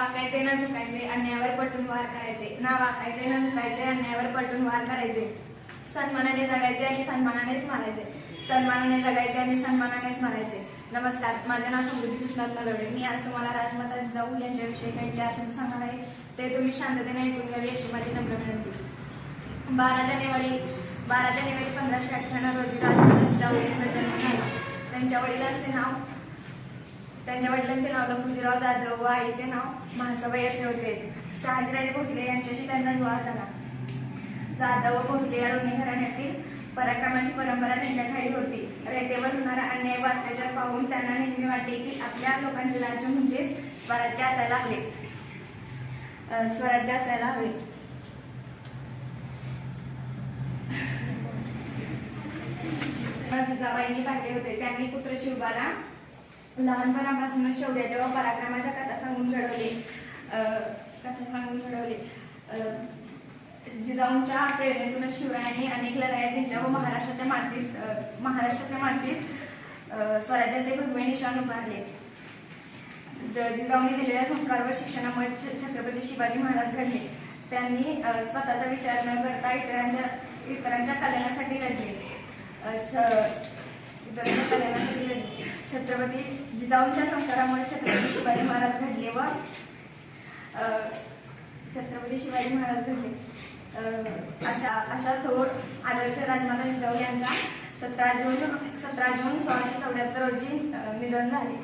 वाकायचे ना झुकायचे अन्यायावर पटून वार करायचे. ना वाकायचे न झुकायचे अन्यायावर पटून वार करायचे. सन्मानाने जगायचे आणि सन्मानानेच मारायचे. सन्मानाने जगायचे आणि सन्मानानेच मारायचे. नमस्कार माझे नाव समृद्धी कृष्णात नरवडे मी आज तुम्हाला राजमाता जिजाऊ यांच्याविषयी काही चार शब्द सांगणार आहे. ते तुम्ही शांततेने ऐकून घ्यावे अशी माझी नम्र विनंती. बारा जानेवारी बारा जानेवारी पंधराशे अठ्ठ्याण्णव रोजी राजमाता जिजाऊ यांचा जन्म झाला. त्यांच्या वडिलांचे नाव त्यांच्या वडिलांचे नाव लखुजीराव जाधव व आईचे नाव महासाबाई असे होते. शहाजीराजे भोसले यांच्याशी त्यांचा विवाह झाला. जाधव व भोसले या दोन्ही घराण्यातील पराक्रमाची परंपरा त्यांच्या खाली होती. रयतेवर होणारा अन्याय व अत्याचार पाहून त्यांना नेहमी वाटते की आपल्या लोकांचे राज्य म्हणजेच स्वराज्य असायला हवे. स्वराज्य असायला हवे. जिजाबाईंनी पाहिले होते. त्यांनी पुत्र शिवबाला लहानपणापासूनच शौर्याच्या व पराक्रमाच्या कथा सांगून घडवले. कथा सांगून घडवले. जिजाऊंच्या प्रेरणेतूनच शिवरायांनी अनेक लढाया जिंकल्या व महाराष्ट्राच्या मातीत महाराष्ट्राच्या मातीत स्वराज्याचे भगवे निशाण उभारले. ज- जिजाऊंनी दिलेल्या संस्कार व शिक्षणामुळे छ- छत्रपती शिवाजी महाराज घडले. त्यांनी स्वतःचा विचार न करता इतरांच्या इतरांच्या कल्याणासाठी लढले. इतरांच्या कल्याणासाठी छत्रपती जिजाऊंच्या संस्कारामुळे छत्रपती शिवाजी महाराज घडले व छत्रपती शिवाजी महाराज घडले. अशा अशा थोर आदर्श राजमाता जिजाऊ यांचा सतरा जून सतरा जून सोळाशे चौऱ्याहत्तर रोजी निधन झाले.